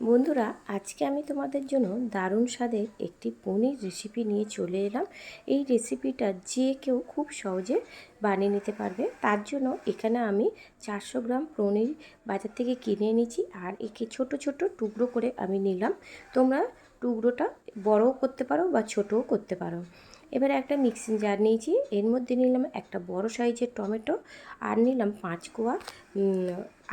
বন্ধুরা, আজকে আমি তোমাদের জন্য দারুণ স্বাদের একটি পনির রেসিপি নিয়ে চলে এলাম। এই রেসিপিটা যে কেউ খুব সহজে বানিয়ে নিতে পারবে। তার জন্য এখানে আমি চারশো গ্রাম পনির বাজার থেকে কিনে এনেছি আর একে ছোট ছোট টুকরো করে আমি নিলাম। তোমরা টুকরোটা বড়ও করতে পারো বা ছোটও করতে পারো। এবারে একটা মিক্সিং জার নিয়েছি। এর মধ্যে নিলাম একটা বড় সাইজের টমেটো আর নিলাম পাঁচ কোয়া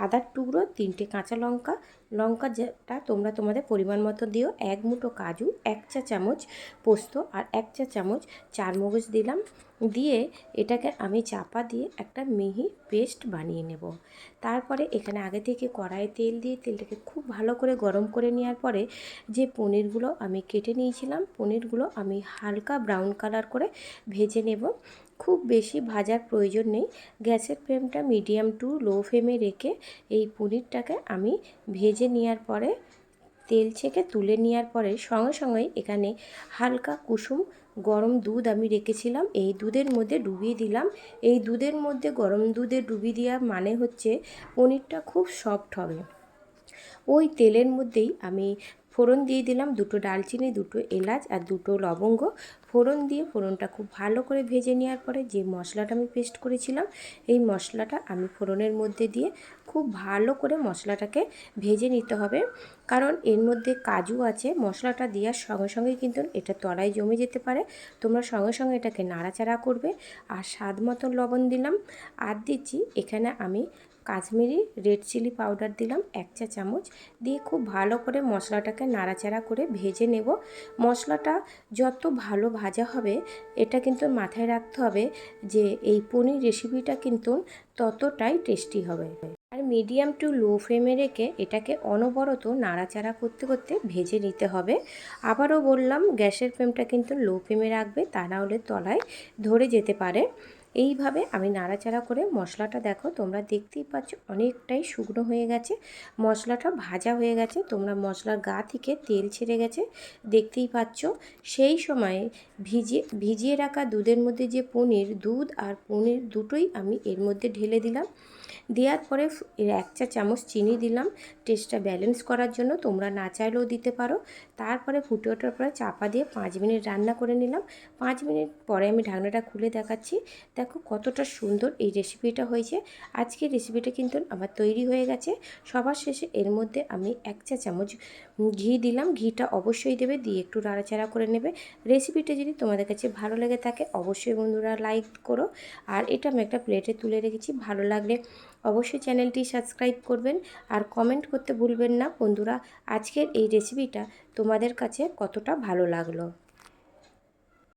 আদার টুকরো, তিনটে কাঁচা লঙ্কা। লঙ্কা যেটা তোমরা তোমাদের পরিমাণ মতো দিও। এক মুঠো কাজু, এক চা চামচ পোস্ত আর এক চা চামচ চারমগজ দিলাম। দিয়ে এটাকে আমি চাপা দিয়ে একটা মিহি পেস্ট বানিয়ে নেব। তারপরে এখানে আগে থেকে কড়াইয়ে তেল দিয়ে তেলটাকে খুব ভালো করে গরম করে নেওয়ার পরে যে পনিরগুলো আমি কেটে নিয়েছিলাম, পনিরগুলো আমি হালকা ব্রাউন কালার করে ভেজে নেব। খুব বেশি ভাজার প্রয়োজন নেই। গ্যাসের ফ্লেমটা মিডিয়াম টু লো ফ্লেমে রেখে এই পনিরটাকে আমি ভেজে নেওয়ার পরে, তেল ছেঁকে তুলে নেওয়ার পরে সঙ্গে সঙ্গে এখানে হালকা কুসুম গরম দুধ আমি রেখেছিলাম। এই দুধের মধ্যে ডুবিয়ে দিলাম। এই দুধের মধ্যে গরম দুধে ডুবিয়ে দেওয়ার মানে হচ্ছে পনিরটা খুব সফট হবে। ওই তেলের মধ্যেই আমি ফোড়ন দিয়ে দিলাম দুটো ডালচিনি, দুটো এলাচ আর দুটো লবঙ্গ। ফোড়ন দিয়ে ফোড়নটা খুব ভালো করে ভেজে নেওয়ার পরে যে মশলাটা আমি পেস্ট করেছিলাম, এই মশলাটা আমি ফোড়নের মধ্যে দিয়ে খুব ভালো করে মশলাটাকে ভেজে নিতে হবে। কারণ এর মধ্যে কাজু আছে, মশলাটা দেওয়ার সঙ্গে সঙ্গে কিন্তু এটা তলায় জমে যেতে পারে। তোমরা সঙ্গে সঙ্গে এটাকে নাড়াচাড়া করবে। আর স্বাদ মতন লবণ দিলাম। আর দিচ্ছি, এখানে আমি কাশ্মীরি রেড চিলি পাউডার দিলাম এক চা চামচ। দিয়ে খুব ভালো করে মশলাটাকে নাড়াচাড়া করে ভেজে নেব। মশলাটা যত ভালো ভাজা হবে, এটা কিন্তু মাথায় রাখতে হবে যে এই পনির রেসিপিটা কিন্তু ততটাই টেস্টি হবে। আর মিডিয়াম টু লো ফ্লেমে রেখে এটাকে অনবরত নাড়াচাড়া করতে করতে ভেজে নিতে হবে। আবারও বললাম, গ্যাসের ফ্লেমটা কিন্তু লো ফ্লেমে রাখবে, তা না হলে তলায় ধরে যেতে পারে। এইভাবে আমি নাড়াচাড়া করে মশলাটা দেখো, তোমরা দেখতেই পাচ্ছ অনেকটাই শুকনো হয়ে গেছে। মশলাটা ভাজা হয়ে গেছে, তোমরা মশলার গা থেকে তেল ছেড়ে গেছে, দেখতেই পাচ্ছ। সেই সময়ে ভিজিয়ে ভিজিয়ে রাখা দুধের মধ্যে যে পনির, দুধ আর পনির দুটোই আমি এর মধ্যে ঢেলে দিলাম। দেওয়ার পরে এক চা চামচ চিনি দিলাম। টেস্টটা ব্যালেন্স করার জন্য তোমরা না চাইলেও দিতে পারো। তারপরে ফুটে ওঠার পরে চাপা দিয়ে পাঁচ মিনিট রান্না করে নিলাম। পাঁচ মিনিট পরে আমি ঢাকনাটা খুলে দেখাচ্ছি। দেখো কতটা সুন্দর এই রেসিপিটা হয়েছে। আজকের রেসিপিটা কিন্তু আমার তৈরি হয়ে গেছে। সবার শেষে এর মধ্যে আমি এক চা চামচ ঘি দিলাম। ঘিটা অবশ্যই দেবে, দিয়ে একটু নাড়াচাড়া করে নেবে। রেসিপিটা যদি তোমাদের কাছে ভালো লেগে থাকে, অবশ্যই বন্ধুরা লাইক করো। আর এটা আমি একটা প্লেটে তুলে রেখেছি। ভালো লাগলে অবশ্যই চ্যানেলটি সাবস্ক্রাইব করবেন আর কমেন্ট করতে ভুলবেন না। বন্ধুরা, আজকের এই রেসিপিটা তোমাদের কাছে কতটা ভালো লাগল?